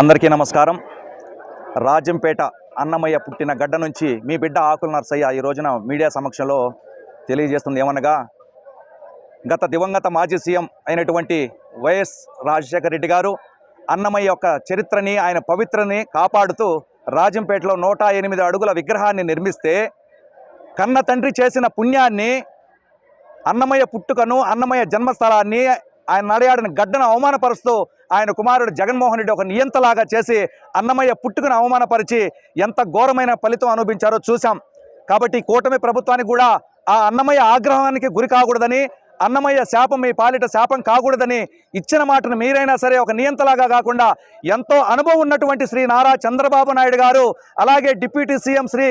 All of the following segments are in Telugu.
అందరికీ నమస్కారం. రాజంపేట అన్నమయ్య పుట్టిన గడ్డ నుంచి మీ బిడ్డ ఆకుల నర్సయ్య ఈ రోజున మీడియా సమక్షంలో తెలియజేస్తుంది. ఏమనగా గత దివంగత మాజీ సీఎం అయినటువంటి వైఎస్ రాజశేఖర రెడ్డి గారు అన్నమయ్య యొక్క చరిత్రని ఆయన పవిత్రని కాపాడుతూ రాజంపేటలో నూట ఎనిమిది అడుగుల విగ్రహాన్ని నిర్మిస్తే కన్న తండ్రి చేసిన పుణ్యాన్ని అన్నమయ్య పుట్టుకను అన్నమయ్య జన్మస్థలాన్ని ఆయన నడయాడిన గడ్డను అవమానపరుస్తూ ఆయన కుమారుడు జగన్మోహన్ రెడ్డి ఒక నియంతలాగా చేసి అన్నమయ్య పుట్టుకుని అవమానపరిచి ఎంత ఘోరమైన ఫలితం అనుభవించారో చూశాం. కాబట్టి కూటమి ప్రభుత్వానికి కూడా ఆ అన్నమయ్య ఆగ్రహానికి గురి కాకూడదని అన్నమయ్య శాపం మీ పాలిట శాపం కాకూడదని ఇచ్చిన మాటను మీరైనా సరే ఒక నియంతలాగా కాకుండా ఎంతో అనుభవం ఉన్నటువంటి శ్రీ నారా చంద్రబాబు నాయుడు గారు అలాగే డిప్యూటీ సీఎం శ్రీ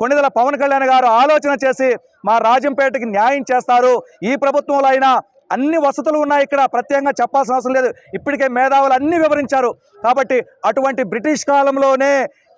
కొణిదల పవన్ కళ్యాణ్ గారు ఆలోచన చేసి మా రాజంపేటకి న్యాయం చేస్తారు. ఈ ప్రభుత్వంలో అయినా అన్ని వసతులు ఉన్నాయి ఇక్కడ ప్రత్యేకంగా చెప్పాల్సిన అవసరం లేదు. ఇప్పటికే మేధావులు అన్ని వివరించారు. కాబట్టి అటువంటి బ్రిటిష్ కాలంలోనే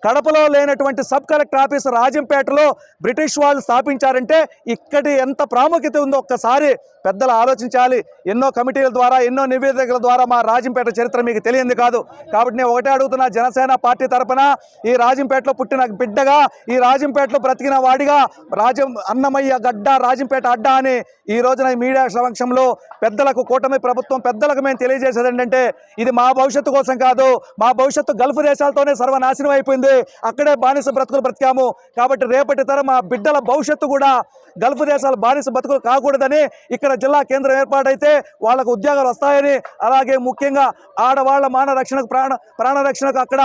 కడపలో లేనటువంటి సబ్ కలెక్టర్ ఆఫీస్ రాజంపేటలో బ్రిటిష్ వాళ్ళు స్థాపించారంటే ఇక్కడి ఎంత ప్రాముఖ్యత ఉందో ఒక్కసారి పెద్దలు ఆలోచించాలి. ఎన్నో కమిటీల ద్వారా ఎన్నో నివేదికల ద్వారా మా రాజంపేట చరిత్ర మీకు తెలియంది కాదు. కాబట్టి నేను ఒకటే అడుగుతున్నా జనసేన పార్టీ తరపున ఈ రాజంపేటలో పుట్టిన బిడ్డగా ఈ రాజంపేటలో బ్రతికిన వాడిగా రాజం అన్నమయ్య గడ్డ రాజంపేట అడ్డ అని ఈ రోజున ఈ మీడియా సమక్షంలో పెద్దలకు కూటమి ప్రభుత్వం పెద్దలకు మేము తెలియజేసేది ఏంటంటే ఇది మా భవిష్యత్తు కోసం కాదు మా భవిష్యత్తు గల్ఫ్ దేశాలతోనే సర్వనాశనం అయిపోయింది. అక్కడే బానిస బ్రతుకులు బ్రతికాము. కాబట్టి రేపటి తరం ఆ బిడ్డల భవిష్యత్తు కూడా గల్ఫ్ దేశాల బానిస బ్రతుకులు కాకూడదని ఇక్కడ జిల్లా కేంద్రం ఏర్పాటైతే వాళ్ళకు ఉద్యోగాలు వస్తాయని అలాగే ముఖ్యంగా ఆడవాళ్ళ మాన రక్షణకు ప్రాణ ప్రాణ రక్షణకు అక్కడ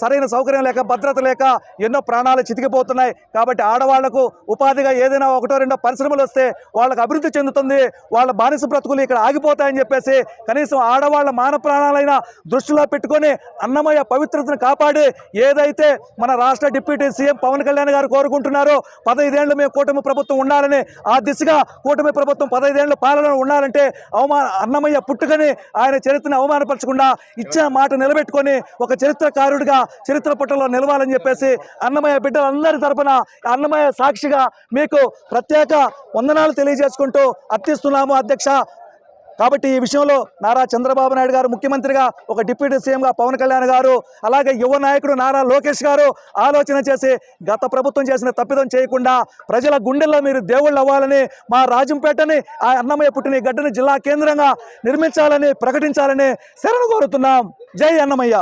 సరైన సౌకర్యం లేక భద్రత లేక ఎన్నో ప్రాణాలు చితికిపోతున్నాయి. కాబట్టి ఆడవాళ్ళకు ఉపాధిగా ఏదైనా ఒకటో రెండో పరిశ్రమలు వస్తే వాళ్ళకు అభివృద్ధి చెందుతుంది. వాళ్ళ బానిస బ్రతుకులు ఇక్కడ ఆగిపోతాయని చెప్పేసి కనీసం ఆడవాళ్ళ మాన ప్రాణాలైనా దృష్టిలో పెట్టుకొని అన్నమయ్య పవిత్రతను కాపాడి ఏదైతే మన రాష్ట్ర డిప్యూటీ సీఎం పవన్ కళ్యాణ్ గారు కోరుకుంటున్నారో పదైదేళ్ళు మేము కూటమి ప్రభుత్వం ఉండాలని ఆ దిశగా కూటమి ప్రభుత్వం పదైదేళ్ళ పాలన ఉండాలంటే అవమాన అన్నమయ్య పుట్టుకని ఆయన చరిత్రను అవమానపరచకుండా ఇచ్చిన మాట నిలబెట్టుకొని ఒక చరిత్రకారుడు చరిత్రకారుడిగా చరిత్ర పుటలో నిలవాలని చెప్పేసి అన్నమయ్య బిడ్డలందరి తరపున అన్నమయ్య సాక్షిగా మీకు ప్రత్యేక వందనాలు తెలియజేసుకుంటూ అర్థిస్తున్నాము అధ్యక్ష. కాబట్టి ఈ విషయంలో నారా చంద్రబాబు నాయుడు గారు ముఖ్యమంత్రిగా ఒక డిప్యూటీ సీఎంగా పవన్ కళ్యాణ్ గారు అలాగే యువ నాయకుడు నారా లోకేష్ గారు ఆలోచన చేసి గత ప్రభుత్వం చేసిన తప్పిదం చేయకుండా ప్రజల గుండెల్లో మీరు దేవుళ్ళు అవ్వాలని మా రాజంపేటని ఆ అన్నమయ్య పుట్టిన గడ్డని జిల్లా కేంద్రంగా నిర్మించాలని ప్రకటించాలని శరణు కోరుతున్నాం. జై అన్నమయ్య.